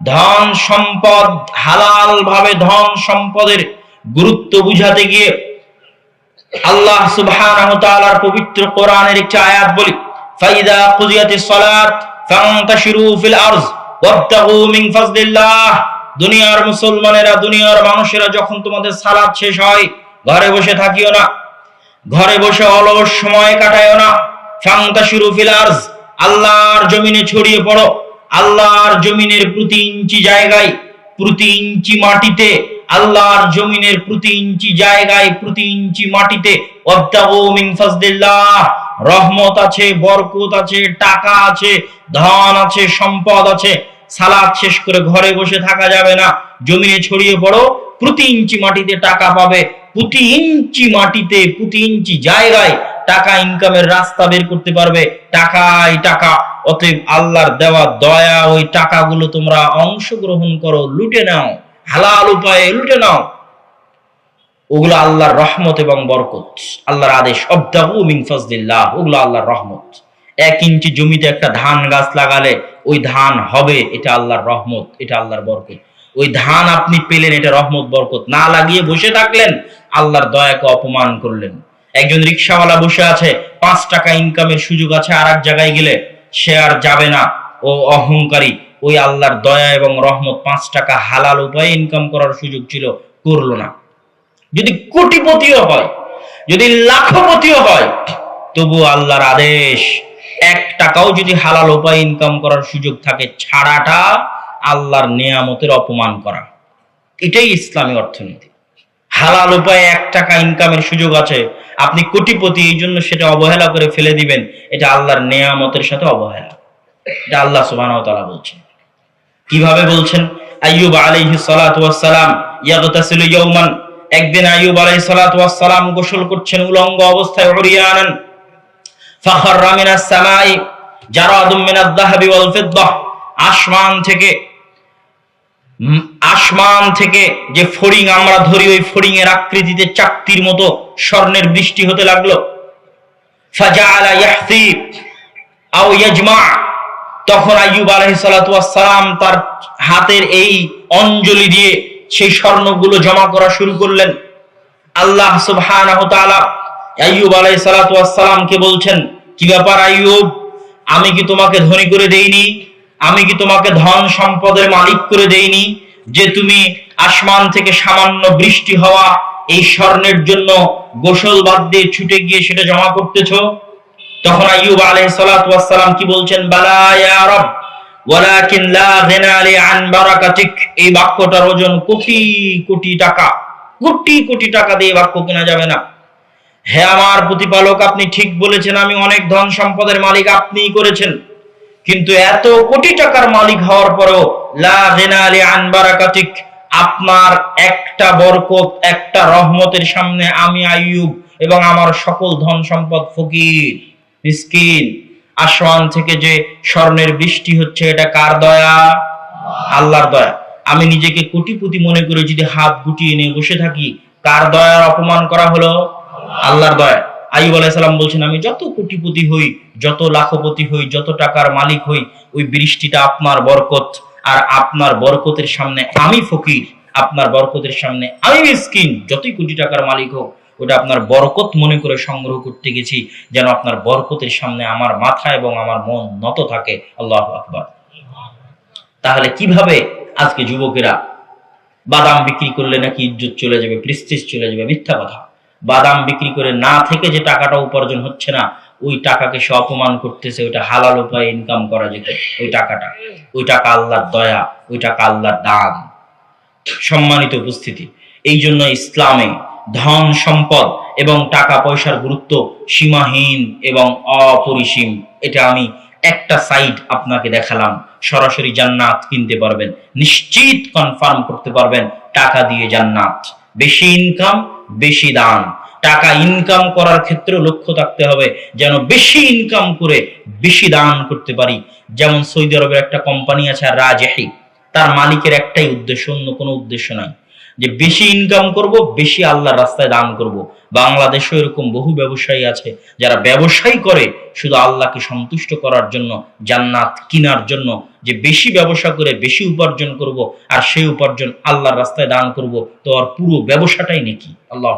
ধন সম্পদ, হালাল ভাবে ধন সম্পদের গুরুত্ব বুঝাতে গিয়ে আল্লাহ সুবহানাহু তাআলার পবিত্র কোরআনের একটি আয়াত বলি, ফাইদা কুজিয়াতিস সালাত ফান্তাশিরু ফিল আরজ ওয়াবতাগু মিন ফাজলিল্লাহ। দুনিয়ার মুসলমানেরা, দুনিয়ার মানুষেরা যখন তোমাদের সালাত শেষ হয়, ঘরে বসে থাকিও না, ঘরে বসে অলস সময় কাটায়ও না। ফান্তাশিরু ফিল আরজ, আল্লাহর জমিনে ছড়িয়ে পড়ো। আল্লাহর জমিনের প্রতি ইঞ্চি জায়গায়, প্রতি ইঞ্চি মাটিতে, আল্লাহর জমিনের প্রতি ইঞ্চি জায়গায়, প্রতি ইঞ্চি মাটিতে রহমত আছে, বরকত আছে, টাকা আছে, ধন আছে, সম্পদ আছে। সালাদ শেষ করে ঘরে বসে থাকা যাবে না। জমিনে ছড়িয়ে পড়ো, প্রতি ইঞ্চি মাটিতে টাকা পাবে, প্রতি ইঞ্চি মাটিতে, প্রতি ইঞ্চি জায়গায় টাকা ইনকামের রাস্তা বের করতে পারবে। টাকাই টাকা। অতএব আল্লাহর দেওয়া দয়া, ওই টাকাগুলো তোমরা অংশগ্রহণ করো, লুটে নাও, হালাল উপায়ে লুটে নাও। ওগুলো আল্লাহর রহমত এবং বরকত, আল্লাহর আদেশ, অবদাহু মিন ফজলিল্লাহ, ওগুলো আল্লাহর রহমত। এক ইঞ্চি জমিতে একটা ধান গাছ লাগালে ওই ধান হবে, এটা আল্লাহর রহমত, এটা আল্লাহর বরকত। ওই ধান আপনি পেলেন, এটা রহমত, বরকত। না লাগিয়ে বসে থাকলেন, আল্লাহর দয়াকে অপমান করলেন। একজন রিক্সাওয়ালা বসে আছে, পাঁচ টাকা ইনকামের সুযোগ আছে আর এক জায়গায় গেলে সে আর যাবে না। ও অহংকারী। ওই আল্লাহর দয়া এবং রহমত পাঁচ টাকা হালাল উপায়ে ইনকাম করার সুযোগ ছিল, করল না। যদি কোটিপতিও হয়, যদি লাখপতিও হয়, তবু আল্লাহর আদেশ, এক টাকাও যদি হালাল উপায়ে ইনকাম করার সুযোগ থাকে, ছাড়াটা আল্লাহর নিয়ামতের অপমান করা। এটাই ইসলামী অর্থনীতি। হালাল উপায়ে এক টাকা ইনকামের সুযোগ আছে। আপনি কোটিপতি, এই জন্য সেটা অবহেলা করে ফেলে দিবেন। এটা আল্লাহর নেয়ামতের সাথে অবহেলা। এটা আল্লাহ তাআলা বলছেন। কীভাবে বলছেন? আইয়ুব আলাইহি ওয়াসসালাম ইয়াগতাসিলু ইয়াওমান একদিন আইয়ুব আলাইহিস সালাতু ওয়াসসালাম গোসল করছেন উলঙ্গ অবস্থায় উরিয়ানান ফাখাররা মিনাস সামাই, জারাদুম মিনাজ যাহাবি ওয়াল ফিদ্দাহ আসমান থেকে আসমান থেকে যে ফড়িং, আমরা ধরি ওই ফড়িং এর আকৃতিতে চাকতির মতো স্বর্ণের বৃষ্টি হতে লাগল। তখন আইয়ুব আলাইহিস সালাতু তার হাতের এই অঞ্জলি দিয়ে সেই স্বর্ণগুলো জমা করা শুরু করলেন। আল্লাহ ওয়াসসালামকে বলছেন, কি ব্যাপার আইয়ুব? আমি কি তোমাকে ধনী করে দেইনি? আমি কি তোমাকে ধন সম্পদের মালিক করে দেইনি? যে তুমি আসমান থেকে সামান্য বৃষ্টি হওয়া এই স্বর্ণের জন্য গোসল বাদ দিয়ে ছুটে গিয়ে সেটা জমা করতেছ? তখন আইয়ুব আলাইহিস সালাতু ওয়াসসালাম কি বলছেন? বালা ইয়া রব, ওয়ালাকিন এই বাক্যটার ওজন কোটি কোটি টাকা, কোটি কোটি টাকা দিয়ে বাক্য কেনা যাবে না। হে আমার প্রতিপালক, আপনি ঠিক বলেছেন, আমি অনেক ধন সম্পদের মালিক আপনিই করেছেন। কিন্তু এত কোটি টাকার মালিক হওয়ার পরেও, লা গিনা লি আন বারাকাতিক, আপনার একটা বরকত, একটা রহমতের সামনে আমি আইয়ুব এবং আমার সকল ধন সম্পদ ফকির, মিসকিন। আসমান থেকে যে স্বর্ণের বৃষ্টি হচ্ছে, এটা কার দয়া? আল্লাহর দয়া। আমি নিজেকে কোটিপতি মনে করে যদি হাত গুটিয়ে নিয়ে বসে থাকি, কার দয়ার অপমান করা হলো? আল্লাহর দয়া। আইব আলাইসালাম বলছেন, আমি যত কোটিপতি হই, যত লাখপতি হই, যত টাকার মালিক হই, ওই বৃষ্টিটা আপনার বরকত। আর আপনার বরকতের সামনে আমি ফকির, আপনার বরকতের সামনে আমি মিসকিন। যতই কোটি টাকার মালিক হোক, ওটা আপনার বরকত মনে করে সংগ্রহ করতে গেছি, যেন আপনার বরকতের সামনে আমার মাথা এবং আমার মন নত থাকে। আল্লাহ আকবার। তাহলে কীভাবে আজকে যুবকেরা বাদাম বিক্রি করলে নাকি ইজ্জত চলে যাবে, প্রেস্টিজ চলে যাবে, মিথ্যা কথা? বাদাম বিক্রি করে না থেকে যে টাকাটা উপার্জন হচ্ছে না, ওই টাকাকে সে অপমান করতেছে, ওইটা হালাল উপায়ে ইনকাম করা যেত, ওই টাকাটা। ওই টাকা আল্লাহর দয়া, ওই টাকা আল্লাহর দান। সম্মানিত উপস্থিতি, এই জন্য ইসলামে ধন সম্পদ এবং টাকা পয়সার গুরুত্ব সীমাহীন এবং অপরিসীম। এটা আমি একটা সাইড আপনাকে দেখালাম, সরাসরি জান্নাত কিনতে পারবেন, নিশ্চিত কনফার্ম করতে পারবেন, টাকা দিয়ে জান্নাত। বেশি ইনকাম বেশি দান। টাকা ইনকাম করার ক্ষেত্রে লক্ষ্য থাকতে হবে, যেন বেশি ইনকাম করে বেশি দান করতে পারি। যেমন সৌদি আরবের একটা কোম্পানি আছে, রাজেহি, তার মালিকের একটাই উদ্দেশ্য, অন্য কোনো উদ্দেশ্য নাই। যে বেশি ইনকাম করব, বেশি আল্লাহর রাস্তায় দান করব। বাংলাদেশে এরকম বহু ব্যবসায়ী আছে, যারা ব্যবসায়ী করে শুধু আল্লাহকে সন্তুষ্ট করার জন্য, জান্নাত কিনার জন্য, যে বেশি ব্যবসা করে বেশি উপার্জন করব, আর সেই উপার্জন আল্লাহর রাস্তায় দান করব, তো আর পুরো ব্যবসাটাই নাকি? আল্লাহ